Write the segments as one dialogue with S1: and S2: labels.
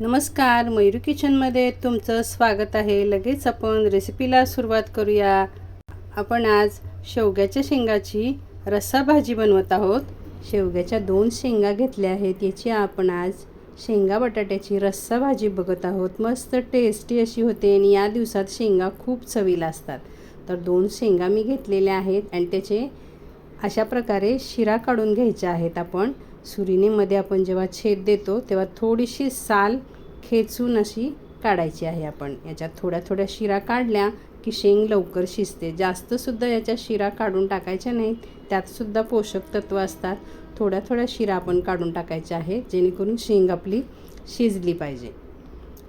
S1: नमस्कार मयुरी किचनमध्ये तुमचं स्वागत आहे. लगेच आपण रेसिपीला सुरुवात करूया. आपण आज शेवग्याच्या शेंगाची रस्सा भाजी बनवत आहोत. शेवग्याच्या दोन शेंगा घेतल्या आहेत. याची आपण आज शेंगा बटाट्याची रस्सा भाजी बघत आहोत. मस्त टेस्टी अशी होते आणि या दिवसात शेंगा खूप चवीला असतात. तर दोन शेंगा मी घेतलेल्या आहेत आणि त्याचे अशा प्रकारे शिरा काढून घ्यायच्या आहेत आपण. सुरीनेमध्ये आपण जेव्हा छेद देतो तेव्हा थोडीशी साल खेचून अशी काढायची आहे आपण. याच्यात थोड्या थोड्या शिरा काढल्या की शेंग लवकर शिजते. जास्तसुद्धा याच्या शिरा काढून टाकायच्या नाहीत. त्यातसुद्धा पोषक तत्त्व असतात. थोड्या थोड्या शिरा आपण काढून टाकायच्या आहे जेणेकरून शेंग आपली शिजली पाहिजे.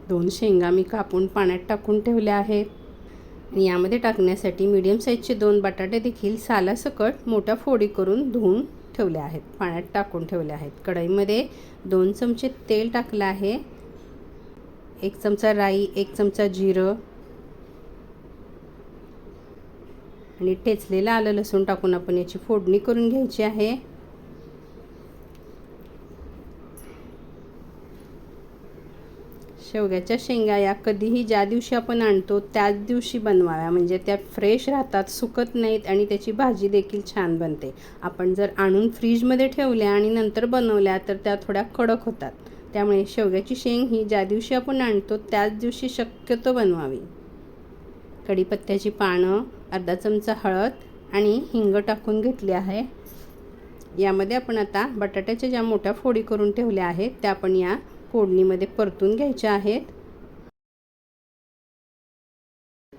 S1: दोन शेंगा मी कापून पाण्यात टाकून ठेवल्या आहेत. आणि यामध्ये टाकण्यासाठी मीडियम साईजचे दोन बटाटे देखील सालासकट मोठ्या फोडी करून धुवून ठेवले आहेत पाण्यात टाकून ठेवले आहेत. कढईमध्ये दोन चमचे तेल टाकलं आहे. एक चमचा राई एक चमचा जिरं. आणि ठेचलेलं आलं लसूण टाकून आपण याची फोडणी करून घ्यायची आहे. शेवग्याच्या शेंगा या कधीही ज्या दिवशी आपण आणतो त्याच दिवशी बनवाव्या. म्हणजे त्या फ्रेश राहतात सुकत नाहीत आणि त्याची भाजी देखील छान बनते. आपण जर आणून फ्रीजमध्ये ठेवल्या आणि नंतर बनवल्या तर त्या थोड्या कडक होतात. त्यामुळे शेवग्याची शेंग ही ज्या दिवशी आपण आणतो त्याच दिवशी शक्यतो बनवावी. कढीपत्त्याची पानं अर्धा चमचा हळद आणि हिंग टाकून घेतली आहे. यामध्ये आपण आता बटाट्याच्या ज्या मोठ्या फोडी करून ठेवल्या आहेत त्या आपण या फोडणीमध्ये परतून घ्यायच्या आहेत.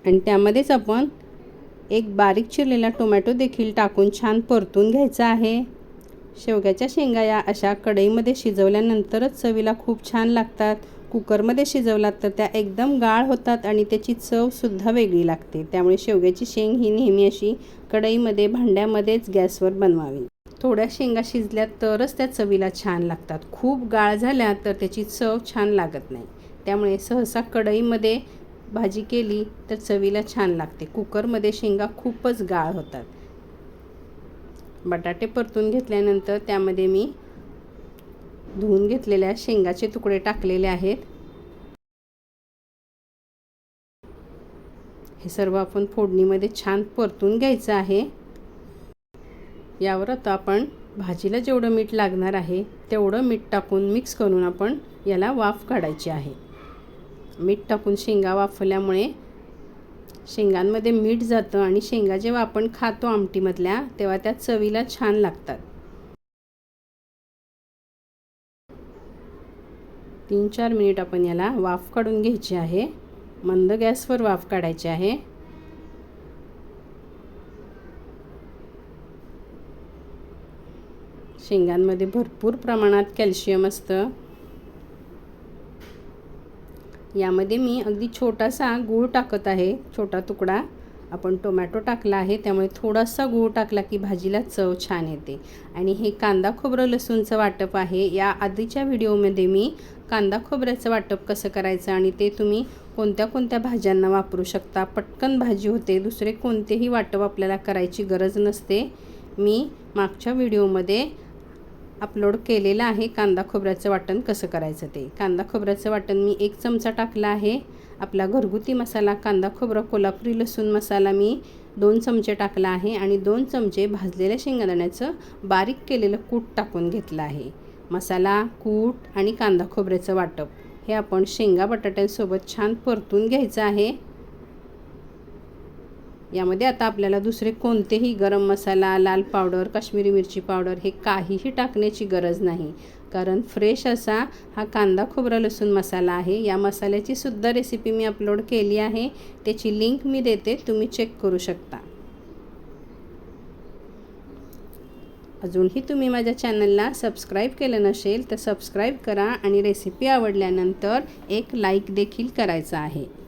S1: आणि त्यामध्येच आपण एक बारीक चिरलेला टोमॅटो देखील टाकून छान परतून घ्यायचा आहे. शेवग्याच्या शेंगा या अशा कढईमध्ये शिजवल्यानंतरच चवीला खूप छान लागतात. कुकरमध्ये शिजवलात तर त्या एकदम गाळ होतात आणि त्याची चवसुद्धा वेगळी लागते. त्यामुळे शेवग्याची शेंग ही नेहमी अशी कढईमध्ये भांड्यामध्येच गॅसवर बनवावी. थोड्या शेंगा शिजल्या तरच त्या चवीला छान लागतात. खूप गाळ झाल्या तर त्याची चव छान लागत नाही. त्यामुळे सहसा कढईमध्ये भाजी केली तर चवीला छान लागते. कुकरमध्ये शेंगा खूपच गाळ होतात. बटाटे परतून घेतल्यानंतर त्यामध्ये मी धुवून घेतलेल्या शेंगाचे तुकडे टाकलेले आहेत. हे सर्व आपण फोडणीमध्ये छान परतून घ्यायचं आहे. यावर आता आपण भाजीला जेवढं मीठ लागणार आहे तेवढं मीठ टाकून मिक्स करून आपण याला वाफ काढायची आहे. मीठ टाकून शेंगा वाफवल्यामुळे शेंगांमध्ये मीठ जातं आणि शेंगा जेव्हा आपण खातो आमटीमधल्या तेव्हा त्या चवीला छान लागतात. तीन चार मिनिट आपण याला वाफ काढून घ्यायची आहे. मंद गॅसवर वाफ काढायची आहे. शेंगांमध्ये भरपूर प्रमाणात कॅल्शियम असतं. यामध्ये मी अगदी छोटासा गूळ टाकत आहे छोटा तुकडा. आपण टोमॅटो टाकला आहे त्यामुळे थोडासा गूळ टाकला की भाजीला चव छान येते. आणि हे कांदा खोबरं लसूणचं वाटप आहे. या आधीच्या व्हिडिओमध्ये मी कांदा खोबऱ्याचं वाटप कसं करायचं आणि ते तुम्ही कोणत्या कोणत्या भाज्यांना वापरू शकता? पटकन भाजी होते दुसरे कोणतेही वाटप आपल्याला करायची गरज नसते. मी मागच्या व्हिडिओमध्ये अपलोड केलेलं आहे कांदा खोबऱ्याचं वाटण कसं करायचं ते. कांदा खोबऱ्याचं वाटण मी एक चमचा टाकला आहे. आपला घरगुती मसाला कांदा खोबरं कोल्हापुरी लसूण मसाला मी दोन चमचे टाकला आहे आणि दोन चमचे भाजलेल्या शेंगदाण्याचं बारीक केलेलं कूट टाकून घेतलं आहे. मसाला कूट आणि कांदा खोबऱ्याचं वाटप हे आपण शेंगा बटाट्यांसोबत छान परतून घ्यायचं आहे. यामध्ये आता आपल्याला दुसरे कोणतेही गरम मसाला लाल पावडर काश्मीरी मिरची पावडर हे काहीही टाकण्याची गरज नाही. कारण फ्रेश असा हा कांदा खोबरा लसूण मसाला आहे. या मसाल्याची सुद्धा रेसिपी मी अपलोड केली आहे. त्याची लिंक मी देते. तुम्ही चेक करू शकता. अजूनही तुम्ही माझ्या चॅनलला सबस्क्राईब केलं नसेल तर सबस्क्राईब करा आणि रेसिपी आवडल्यानंतर एक लाईक देखील करायचा आहे.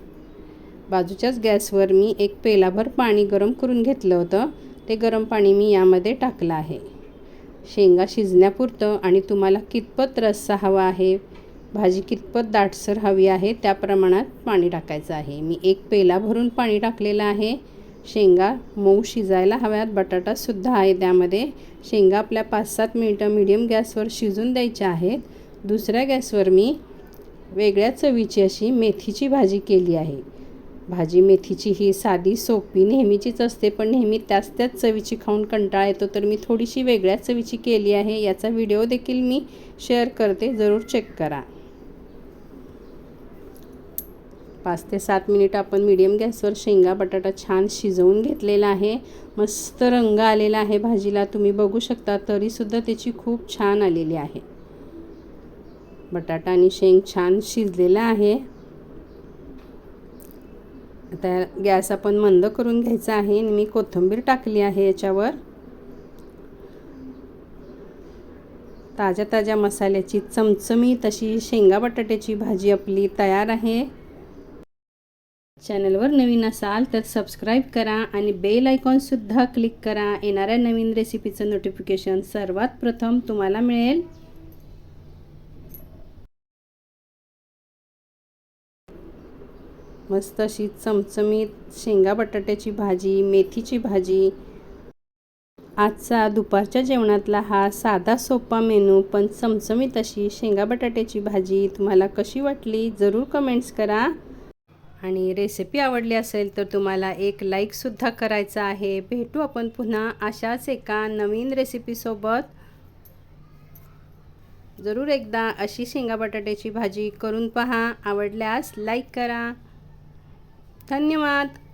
S1: बाजूच्याच गॅसवर मी एक पेलाभर पाणी गरम करून घेतलं होतं. ते गरम पाणी मी यामध्ये टाकलं आहे. शेंगा शिजण्यापुरतं आणि तुम्हाला कितपत रस्सा हवा आहे भाजी कितपत दाटसर हवी आहे त्या प्रमाणात पाणी टाकायचं आहे. मी एक पेला भरून पाणी टाकलेलं आहे. शेंगा मऊ शिजायला हव्यात बटाटासुद्धा आहे त्यामध्ये. शेंगा आपल्या पाच सात मिनटं मिडियम गॅसवर शिजून द्यायच्या आहेत. दुसऱ्या गॅसवर मी वेगळ्या चवीची अशी मेथीची भाजी केली आहे. भाजी मेथीची ही साधी सोपी नेहमीचीच असते पण नेहमी त्याच त्याच चवीची खाऊन कंटाळा येतो. तर मी थोडीशी वेगळ्या चवीची केली आहे. याचा व्हिडिओ देखील मी शेअर करते. जरूर चेक करा. पाच ते सात मिनिट आपण मीडियम गॅसवर शेंगा बटाटा छान शिजवून घेतलेला आहे. मस्त रंग आलेला आहे भाजीला. तुम्ही बघू शकता तरीसुद्धा त्याची खूप छान आलेली आहे. बटाटा आणि शेंग छान शिजलेला आहे. आता गॅस आपण मंद करून घ्यायचा आहे आणि मी कोथिंबीर टाकली आहे याच्यावर. ताज्या ताज्या मसाल्याची चमचमी तशी शेंगा बटाट्याची भाजी आपली तयार आहे. चॅनलवर नवीन असाल तर सबस्क्राईब करा आणि बेल आयकॉनसुद्धा क्लिक करा. येणाऱ्या नवीन रेसिपीचं नोटिफिकेशन सर्वात प्रथम तुम्हाला मिळेल. मस्त अशी चमचमीत शेंगा बटाट्याची भाजी मेथीची भाजी. आजचा दुपारच्या जेवणातला हा साधा सोपा मेनू पण चमचमीत अशी शेंगा बटाट्याची भाजी तुम्हाला कशी वाटली जरूर कमेंट्स करा. आणि रेसिपी आवडली असेल तर तुम्हाला एक लाईकसुद्धा करायचा आहे. भेटू आपण पुन्हा अशाच एका नवीन रेसिपीसोबत जरूर एकदा अशी शेंगा बटाट्याची भाजी करून पहा. आवडल्यास लाईक करा. धन्यवाद.